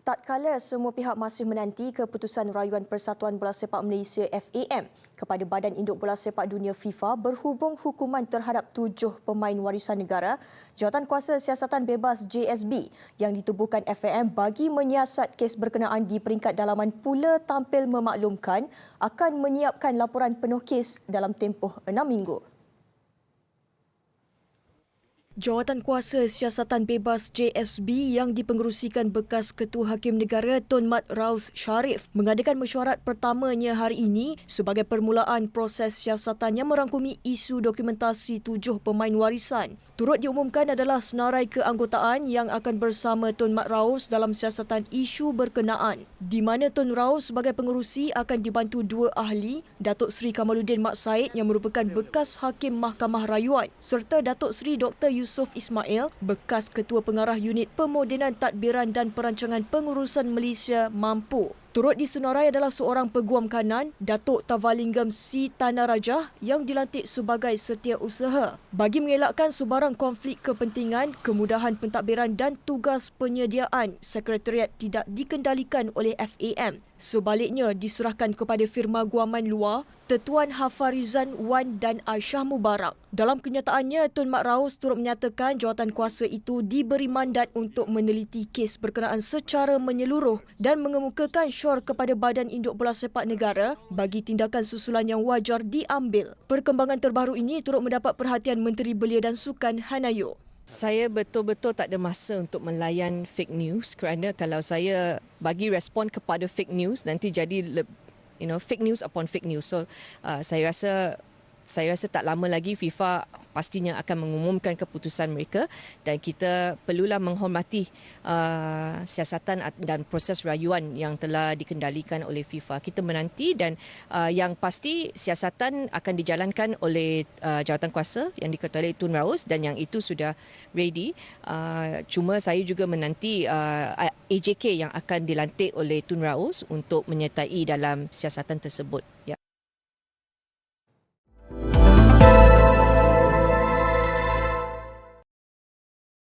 tatkala semua pihak masih menanti keputusan rayuan Persatuan Bola Sepak Malaysia FAM kepada Badan Induk Bola Sepak Dunia FIFA berhubung hukuman terhadap tujuh pemain warisan negara, Jawatan Kuasa Siasatan Bebas JSB yang ditubuhkan FAM bagi menyiasat kes berkenaan di peringkat dalaman pula tampil memaklumkan akan menyiapkan laporan penuh kes dalam tempoh enam minggu. Jawatan Kuasa Siasatan Bebas JSB yang dipengerusikan bekas Ketua Hakim Negara Tun Mat Raus Sharif mengadakan mesyuarat pertamanya hari ini sebagai permulaan proses siasatan yang merangkumi isu dokumentasi tujuh pemain warisan. Turut diumumkan adalah senarai keanggotaan yang akan bersama Tun Mat Raus dalam siasatan isu berkenaan di mana Tun Raus sebagai pengerusi akan dibantu dua ahli, Datuk Seri Kamaluddin Mat Said yang merupakan bekas Hakim Mahkamah Rayuan serta Datuk Seri Dr. Yusof Ismail, bekas Ketua Pengarah Unit Pemodenan Tadbiran dan Perancangan Pengurusan Malaysia Mampu. Turut disenarai adalah seorang peguam kanan, Datuk Tavalinggam Si Tanah Rajah yang dilantik sebagai setiausaha. Bagi mengelakkan sebarang konflik kepentingan, kemudahan pentadbiran dan tugas penyediaan, Sekretariat tidak dikendalikan oleh FAM. Sebaliknya diserahkan kepada firma guaman luar, Tetuan Hafarizan Wan dan Aisyah Mubarak. Dalam kenyataannya, Tun Mat Raus turut menyatakan jawatan kuasa itu diberi mandat untuk meneliti kes berkenaan secara menyeluruh dan mengemukakan syur kepada Badan Induk Bola Sepak Negara bagi tindakan susulan yang wajar diambil. Perkembangan terbaru ini turut mendapat perhatian Menteri Belia dan Sukan Hanayo. Saya betul-betul tak ada masa untuk melayan fake news kerana kalau saya bagi respon kepada fake news nanti jadi you know fake news upon fake news. So uh, saya rasa saya rasa tak lama lagi FIFA pastinya akan mengumumkan keputusan mereka dan kita perlulah menghormati uh, siasatan dan proses rayuan yang telah dikendalikan oleh FIFA. Kita menanti dan uh, yang pasti siasatan akan dijalankan oleh uh, jawatankuasa yang diketuai Tun Raus dan yang itu sudah ready. Uh, cuma saya juga menanti uh, AJK yang akan dilantik oleh Tun Raus untuk menyertai dalam siasatan tersebut. Ya.